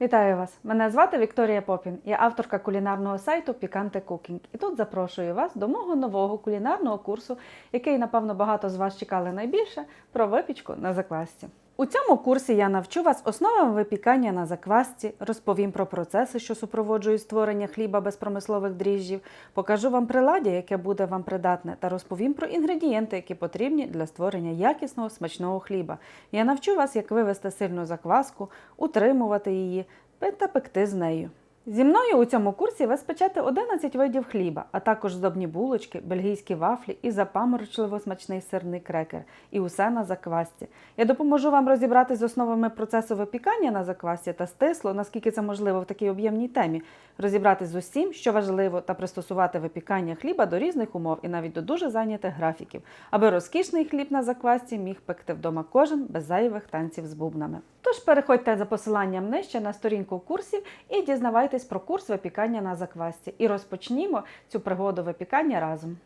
Вітаю вас! Мене звати Вікторія Попін. Я авторка кулінарного сайту Піканте Кукінг. І тут запрошую вас до мого нового кулінарного курсу, який, напевно, багато з вас чекали найбільше про випічку на заквасці. У цьому курсі я навчу вас основам випікання на заквасці, розповім про процеси, що супроводжують створення хліба без промислових дріжджів, покажу вам приладдя, яке буде вам придатне, та розповім про інгредієнти, які потрібні для створення якісного смачного хліба. Я навчу вас, як вивести сильну закваску, утримувати її та пекти з нею. Зі мною у цьому курсі ви спечете 11 видів хліба, а також здобні булочки, бельгійські вафлі і запаморочливо смачний сирний крекер. І усе на заквасці. Я допоможу вам розібратись з основами процесу випікання на заквасці та стисло, наскільки це можливо в такій об'ємній темі, розібратись з усім, що важливо, та пристосувати випікання хліба до різних умов і навіть до дуже зайнятих графіків, аби розкішний хліб на заквасці міг пекти вдома кожен без зайвих танців з бубнами. Тож переходьте за посиланням нижче на сторінку курсів і дізнавайтесь про курс випікання на заквасці. І розпочнімо цю пригоду випікання разом.